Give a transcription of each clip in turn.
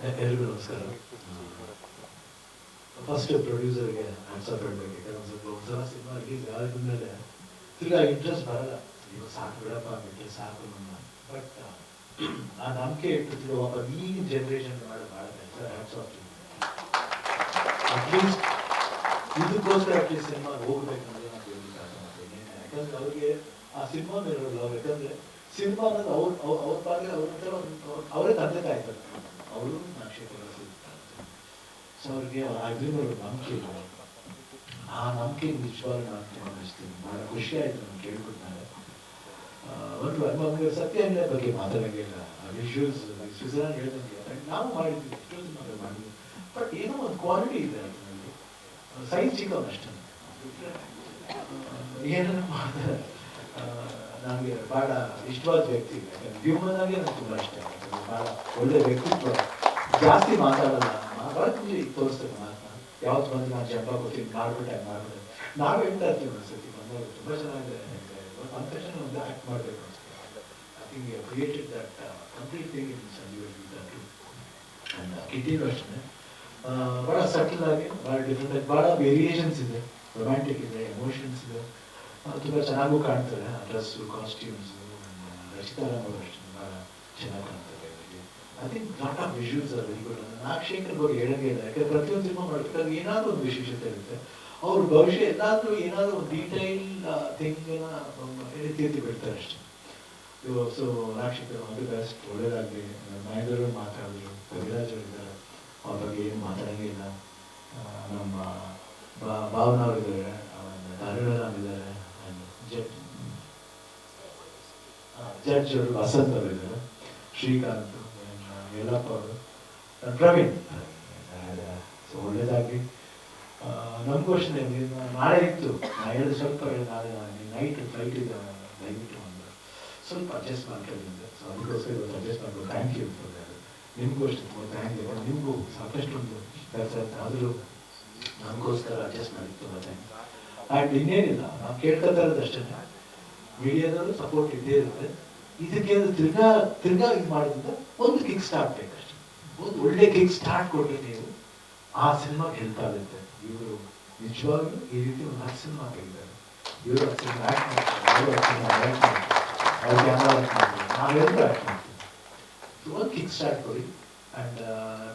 ಎಲ್ರಿಗೂ ನಮಸ್ಕಾರ first ಪ್ರೊಡ್ಯೂಸರ್ಗೆ answer ಮಾಡಬೇಕು ಯಾಕಂದ್ರೆ ಸ್ವಲ್ಪ ಒಂದ್ಸಲ ಸಿನಿಮಾ ರಿಲೀಸ್ ಆದ್ಮೇಲೆ ತಿರ್ಗಾ ಇಂಟ್ರೆಸ್ಟ್ ಬರಲ್ಲ. ಇವಾಗ ಸಾಕು ಬಿಡಪ್ಪ ಬಿಟ್ಟರೆ ಸಾಕು ನಮ್ಮ ಬಟ್ ಆ ನಂಬಿಕೆ ಇಟ್ಟಿದ್ರು ಒಬ್ಬ ಈ ಜನ್ರೇಷನ್ ಮಾಡಿ ಭಾಳ ಕೆಲಸ ಹ್ಯಾಟ್ಸ್ ಆಫ್ ಅಟ್ಲೀಸ್ಟ್ ಇದಕ್ಕೋಸ್ಕರ ಅಟ್ಲೀಸ್ಟ್ ಸಿನಿಮಾ ಹೋಗ್ಬೇಕಂದ್ರೆ ನಾನು ಹೇಳಿ ಆಸೆ ಮಾಡ್ತೀನಿ. ಯಾಕಂದ್ರೆ ಅವ್ರಿಗೆ ಆ ಸಿನಿಮಾ ಮೇಲೆ ಯಾಕಂದ್ರೆ ಸಿನಿಮಾ ಅನ್ನೋದು ಅವ್ರ ಅವ್ರ ಪಾಲಿಗೆ ಅವ್ರ ಅವರೇ ತಂದೆ ತಾಯಿ ಅವ್ರಿಗೆ ಅದ್ರ ನಂಬಿಕೆ ಇಲ್ಲ ಆ ನಂಬಿಕೆ ನಿಜವಾಗ್ಲೂ ನಾನು ಗಮನಿಸ್ತೀನಿ ಭಾಳ ಖುಷಿ ಆಯ್ತು ನಾನು ಕೇಳ್ಕೊಟ್ಟಾಗ ಒಂದು ನಮಗೆ ಸತ್ಯಾಂಗ ಬಗ್ಗೆ ಮಾತಾಡೋಂಗಿಲ್ಲ ವಿಶ್ಯೂಸ್ ಸ್ವಿಟ್ಜರ್ಲ್ಯಾಂಡ್ ಹೇಳ್ದಂಗೆ. ನಾವು ಮಾಡಿದ್ವಿ. ಎಷ್ಟೊಂದು ಸಿನಿಮಾಗಳು ಮಾಡಿದ್ವಿ. ಬಟ್ ಏನೋ ಒಂದು ಕ್ವಾಲಿಟಿ ಇದೆ ಅದರಲ್ಲಿ ಸೈಜ್ ಚಿಕ್ಕವನು ಅಷ್ಟೇ. ಏನನ್ನು ಮಾಡಿದ್ರೆ ನನಗೆ ಭಾಳ ಇಷ್ಟವಾದ ವ್ಯಕ್ತಿ. ಹ್ಯೂಮನ್ ಆಗಿ ನನಗೆ ತುಂಬ ಇಷ್ಟ. ಯಾಕಂದ್ರೆ ಭಾಳ ಒಳ್ಳೆ ವ್ಯಕ್ತಿತ್ವ. ಜಾಸ್ತಿ ಮಾತಾಡಲ್ಲ. ಭಾಳ ಈಗ ತೋರಿಸ್ತೇವೆ ಮಾತನ್ನ ಯಾವತ್ತು ಬಂದು ನಾನು ಜಂಬ ಕೊಡ್ತೀನಿ ಮಾಡ್ಬಿಟ್ಟೆ ಮಾಡ್ಬಿಟ್ಟೆ. ನಾವು ಹೇಳ್ತಾ ಇರ್ತೀವಿ ಒಂದ್ಸತಿ ಬಂದಾಗ ತುಂಬ ಚೆನ್ನಾಗಿದೆ ಅಂದ ತಕ್ಷಣ ಒಂದು ಆ್ಯಕ್ಟ್ ಮಾಡಬೇಕು think created that complete thing in Sanjeev and ಅಷ್ಟೇ ಭಾಳ ಸಟಲ್ ಆಗಿ ಭಾಳ ಡಿಫ್ರೆಂಟ್ ಆಗಿ ಭಾಳ ವೇರಿಯೇಷನ್ಸ್ ಇದೆ. ರೊಮ್ಯಾಂಟಿಕ್ ಇದೆ ಎಮೋಷನ್ಸ್ ಇದೆ. ತುಂಬಾ ಚೆನ್ನಾಗೂ ಕಾಣ್ತಾರೆ ಡ್ರೆಸ್ಸು ಕಾಸ್ಟ್ಯೂಮ್ಸು ರಚಿತಾ ರಾಮ್ ಅಷ್ಟೇ ಭಾಳ ಚೆನ್ನಾಗಿ ಕಾಣ್ತಾರೆ I think of visuals are very good ಬಗ್ಗೆ ಹೇಳಂಗೆ ಇಲ್ಲ. ಯಾಕಂದ್ರೆ ಪ್ರತಿಯೊಂದು ಸಿನಿಮಾ ಮಾಡಬೇಕಾದ್ರೆ ಏನಾದರೂ ಒಂದು ವಿಶೇಷತೆ ಇರುತ್ತೆ. ಅವ್ರ ಭವಿಷ್ಯ ಎಲ್ಲಾದರೂ ಏನಾದರೂ ಒಂದು ಡೀಟೈಲ್ ಥಿಂಗನ್ನ ಎತ್ತಿ ಎತ್ತಿ ಬಿಡ್ತಾರೆ ಅಷ್ಟೇ. ಸೊ ರಾಕ್ಷಕರು ಅದು ಬೆಸ್ಟ್ ಒಳ್ಳೇದಾಗಲಿ. ಮಹೇಂದ್ರ ಮಾತಾಡಿದ್ರು ಕವಿರಾಜ್ ಇದ್ದಾರೆ ಅವ್ರ ಬಗ್ಗೆ ಏನು ಮಾತಾಡಂಗಿಲ್ಲ ನಮ್ಮ ಭಾವನ ಅವರಿದ್ದಾರೆ ಧಾರಣ ಇದ್ದಾರೆ. ಜಡ್ ಜಡ್ಜ್ ಅವರು ವಸಂತ್ ಅವರಿದ್ದಾರೆ ಶ್ರೀಕಾಂತ್ ಯಲ್ಲಪ್ಪ ಅವರು ಪ್ರವೀಣ್. ಒಳ್ಳೇದಾಗಿ ನಮಗೂ ಅಷ್ಟೇ ನಾಳೆ ಇತ್ತು. ನಾ ಹೇಳಿದ ಸ್ವಲ್ಪ ನಾಳೆ ನಾಳೆ ನೈಟ್ ಫ್ಲೈಟ್ ಇದೆ ದಯವಿಟ್ಟು ಒಂದು ಸ್ವಲ್ಪ ಅಡ್ಜಸ್ಟ್ ಮಾಡ್ಕೊಂಡಿದ್ದೆ ಸೊ ಅದಕ್ಕೋಸ್ಕರ ಇವತ್ತು ಅಡ್ಜಸ್ಟ್ ಮಾಡ್ಬೋದು ಥ್ಯಾಂಕ್ ಯು ಫಾರ್ ನಿಮಗೂ ಅಷ್ಟೇ ತುಂಬ ಥ್ಯಾಂಕ್ ಯು ನಿಮಗೂ ಸಾಕಷ್ಟು ಒಂದು ಕೆಲಸ ಇತ್ತು. ಆದರೂ ನಮಗೋಸ್ಕರ ಅಡ್ಜಸ್ಟ್ ಮಾಡಿತ್ತು ತುಂಬ ಥ್ಯಾಂಕ್ ಆ್ಯಂಡ್ ಇನ್ನೇನಿಲ್ಲ, ನಾವು ಕೇಳ್ಕೊತಾ ಇರೋದು ಅಷ್ಟೇ ಮೀಡಿಯಾದಲ್ಲೂ ಸಪೋರ್ಟ್ ಇದ್ದೇ ಇರುತ್ತೆ. ಇದಕ್ಕೆ ತಿರ್ಗಾ ತಿರ್ಗಾ ಇದು ಮಾಡೋದ್ರಿಂದ ಒಂದು ಕಿಕ್ ಸ್ಟಾರ್ಟ್ ಬೇಕಷ್ಟೇ. ಒಂದು ಒಳ್ಳೆ ಕಿಕ್ ಸ್ಟಾರ್ಟ್ ಕೊಟ್ಟರೆ ನೀವು. ಆ ಸಿನಿಮಾಗೆ ಹೆಲ್ಪ್ ಆಗುತ್ತೆ. ಇವರು ನಿಜವಾಗ್ಲೂ ಈ ರೀತಿ ಒಂದು ಹತ್ತು ಸಿನಿಮಾ ತೆಗಿದ್ದಾರೆ ಇವರು ಹತ್ತು ಸಿನಿಮಾ ಆ್ಯಕ್ಟ್ ಮಾಡ್ತಾರೆ. ಹತ್ತು ಸಿನಿಮಾ ಆ್ಯಕ್ಟ್ ಮಾಡ್ತಾರೆ ನಾವೆಲ್ಲರೂ ಆ್ಯಕ್ಟ್ ಒಂದು ಕಿಕ್ ಸ್ಟಾರ್ಟ್ ಕೊಡಿ. ಆ್ಯಂಡ್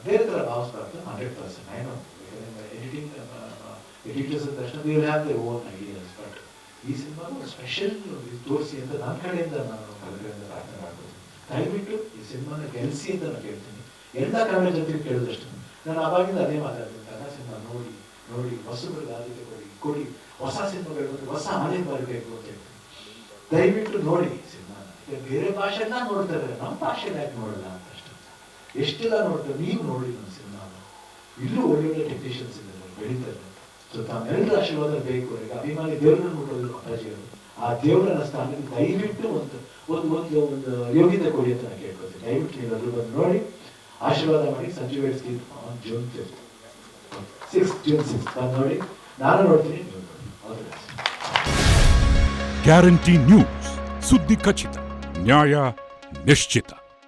ಬೇರೆ ಥರ hundred percent no editing editors ತಕ್ಷಣ ಹ್ಯಾವ್ ಓನ್ ಐಡಿಯಾಸ್ ಬಟ್ ಈ ಸಿನಿಮಾ ಸ್ಪೆಷಲ್ ತೋರಿಸಿ ಅಂತ ನನ್ನ ಕಡೆಯಿಂದ ನಾನು ಕನ್ನಡದಿಂದ ಪ್ರಾರ್ಥನೆ ಮಾಡ್ಬೋದು ದಯವಿಟ್ಟು ಈ ಸಿನಿಮಾನ ಗೆಲ್ಸಿ ಅಂತ ನಾನು ಕೇಳ್ತೀನಿ. ಎಲ್ಲ ಕನ್ನಡ ಜೊತೆಗೆ ಕೇಳಿದಷ್ಟು. ನಾನು ಅವಾಗಿಂದ ಅದೇ ಮಾತಾಡ್ತೀನಿ. ಕನ್ನಡ ಸಿನಿಮಾ ನೋಡಿ ನೋಡಿ, ಹೊಸಬ್ರಿಗೆ ಆದ್ಯತೆ ಕೊಡಿ ಕೊಡಿ, ಹೊಸ ಸಿನಿಮಾಗಳು ಬಂದರೆ ಹೊಸ ಆನೆ ಬರಬೇಕು ಅಂತ ಹೇಳ್ತೀನಿ. ದಯವಿಟ್ಟು ನೋಡಿ ಸಿನಿಮಾನ. ಬೇರೆ ಭಾಷೆನ ನೋಡ್ತಾರೆ ನಮ್ಮ ಭಾಷೆನ ಯಾಕೆ ನೋಡಲ್ಲ ಅಂತ ಅಷ್ಟೇ. ಎಷ್ಟೆಲ್ಲ ನೋಡ್ತಾರೆ? ನೀವು ನೋಡಿ ನನ್ನ ಸಿನಿಮಾನ. ಇಲ್ಲೂ ಒಳ್ಳೆ ಟೆಕ್ನಿಷಿಯನ್ಸ್ ಇದ್ದಾರೆ. ಬೆಳೀತಾರೆ ಸೊ ತಾವೆಲ್ಲರ ಆಶೀರ್ವಾದ ಬೇಕು. ಈಗ ಅಭಿಮಾನಿ ದೇವರನ್ನು ನೋಡೋದು ಅಪ್ಪಾಜಿಯವರು ಆ ದೇವರ ಸ್ಥಾನ ದಯವಿಟ್ಟು ಒಂದು ಒಂದು ಒಂದು ಒಂದು ಯೋಗ್ಯತೆ ಕೊಡಿ ಅಂತ ನಾನು ಕೇಳ್ಕೊತೀನಿ ದಯವಿಟ್ಟು ನೀವು ಅದ್ರ ಬಂದು ನೋಡಿ. ಆಶೀರ್ವಾದ ಮಾಡಿ ಸಂಜೀವ್ ಬೆಳೆಸಿ on June fifth six June six ಬಂದು ನೋಡಿ. ನಾನು ನೋಡ್ತೀನಿ ಗ್ಯಾರಂಟಿ ನ್ಯೂಸ್ ಸುದ್ದಿ ಖಚಿತ ನ್ಯಾಯ ನಿಶ್ಚಿತ